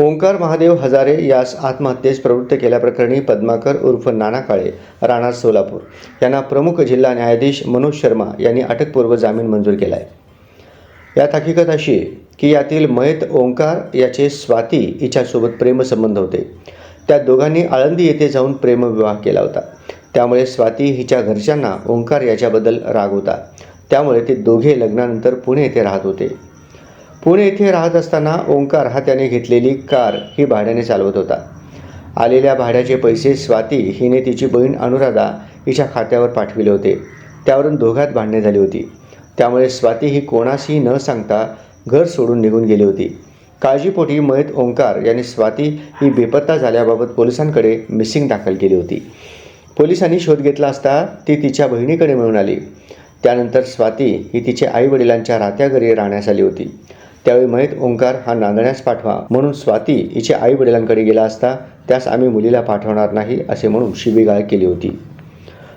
ओंकार महादेव हजारे यास आत्महत्येस प्रवृत्त केल्याप्रकरणी पद्माकर उर्फ नाना काळे राणा सोलापूर यांना प्रमुख जिल्हा न्यायाधीश मनोज शर्मा यांनी अटकपूर्व जामीन मंजूर केला आहे यात हकीकत अशी आहे की यातील मयत ओंकार याचे स्वाती हिच्यासोबत प्रेमसंबंध होते. त्या दोघांनी आळंदी येथे जाऊन प्रेमविवाह केला होता. त्यामुळे स्वाती हिच्या घरच्यांना ओंकार याच्याबद्दल राग होता. त्यामुळे ते दोघे लग्नानंतर पुणे येथे राहत होते. पुणे येथे राहत असताना ओंकार हा त्याने घेतलेली कार ही भाड्याने चालवत होता. आलेल्या भाड्याचे पैसे स्वाती हिने तिची बहीण अनुराधा हिच्या खात्यावर पाठविले होते. त्यावरून दोघात भांडणे झाली होती. त्यामुळे स्वाती ही कोणासही न सांगता घर सोडून निघून गेली होती. काळजीपोटी मयत ओंकार यांनी स्वाती ही बेपत्ता झाल्याबाबत पोलिसांकडे मिसिंग दाखल केली होती. पोलिसांनी शोध घेतला असता ती तिच्या बहिणीकडे मिळून आली. त्यानंतर स्वाती ही तिच्या आईवडिलांच्या राहत्या घरी राहण्यास आली होती. त्यावेळी महित ओंकार हा नांदण्यास पाठवा. म्हणून स्वाती हिच्या आई वडिलांकडे गेला असता त्यास आम्ही मुलीला पाठवणार नाही असे म्हणून शिबिगाळ केली होती.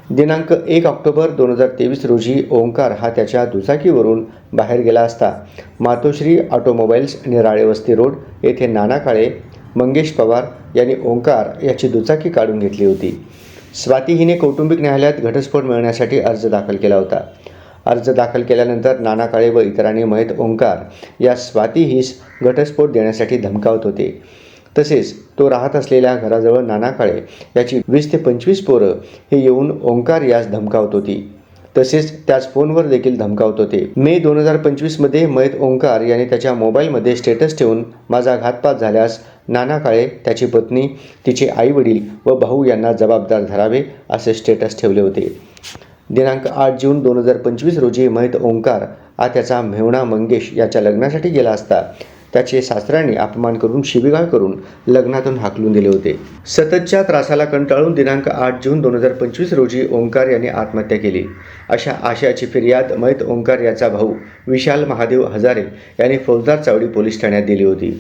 दिनांक एक ऑक्टोबर दोन हजार तेवीस रोजी ओंकार हा त्याच्या दुचाकीवरून बाहेर गेला असता. मातोश्री ऑटोमोबाईल्स निराळे वस्ती रोड येथे नाना काळे मंगेश पवार यांनी ओंकार याची दुचाकी काढून घेतली होती. स्वाती हिने कौटुंबिक न्यायालयात घटस्फोट मिळवण्यासाठी अर्ज दाखल केला होता. अर्ज दाखल केल्यानंतर नाना काळे व इतरांनी मयत ओंकार या स्वाती हिस घटस्फोट देण्यासाठी धमकावत होते. तसेच तो राहत असलेल्या घराजवळ नाना काळे याची वीस ते पंचवीस पोरं हे येऊन ओंकार यास धमकावत होती. तसेच त्याच फोनवर देखील धमकावत होते. मे दोन हजार पंचवीसमध्ये मयत ओंकार याने त्याच्या मोबाईलमध्ये स्टेटस ठेवून माझा घातपात झाल्यास नाना काळे त्याची पत्नी तिचे आईवडील व भाऊ यांना जबाबदार धरावे असे स्टेटस ठेवले होते. दिनांक आठ जून दोन हजार पंचवीस रोजी महित ओंकार हा त्याचा मेहुणा मंगेश याच्या लग्नासाठी गेला असता. त्याचे सासऱ्यांनी अपमान करून शिबिगाळ करून लग्नातून हाकलून दिले होते. सततच्या त्रासाला कंटाळून दिनांक आठ जून दोन हजार पंचवीस रोजी ओंकार यांनी आत्महत्या केली. अशा आशयाची फिर्याद मयत ओंकार याचा भाऊ विशाल महादेव हजारे यांनी फौजदार चावडी पोलीस ठाण्यात दिली होती.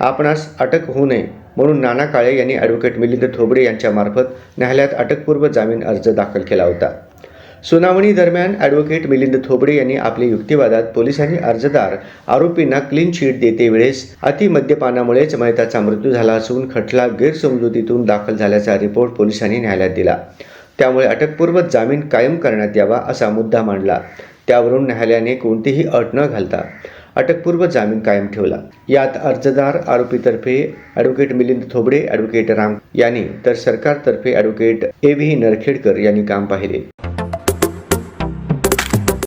आपणास अटक होऊ नये म्हणून नाना काळे यांनी ॲडव्होकेट मिलिंद थोबडे यांच्यामार्फत न्यायालयात अटकपूर्व जामीन अर्ज दाखल केला होता. सुनावणी दरम्यान ॲडव्होकेट मिलिंद थोबडे यांनी आपल्या युक्तिवादात पोलिसांनी अर्जदार आरोपींना क्लीन चिट देते वेळेस अतिमद्यपानामुळेच मयताचा मृत्यू झाला असून खटला गैरसमजुतीतून दाखल झाल्याचा रिपोर्ट पोलिसांनी न्यायालयात दिला. त्यामुळे अटकपूर्व जामीन कायम करण्यात यावा असा मुद्दा मांडला. त्यावरून न्यायालयाने कोणतीही अट न घालता अटकपूर्व जामीन कायम ठेवला. यात अर्जदार आरोपीतर्फे ॲडव्होकेट मिलिंद थोबडे ॲडव्होकेट राम यांनी तर सरकारतर्फे ॲडव्होकेट ए व्ही नरखेडकर यांनी काम पाहिले.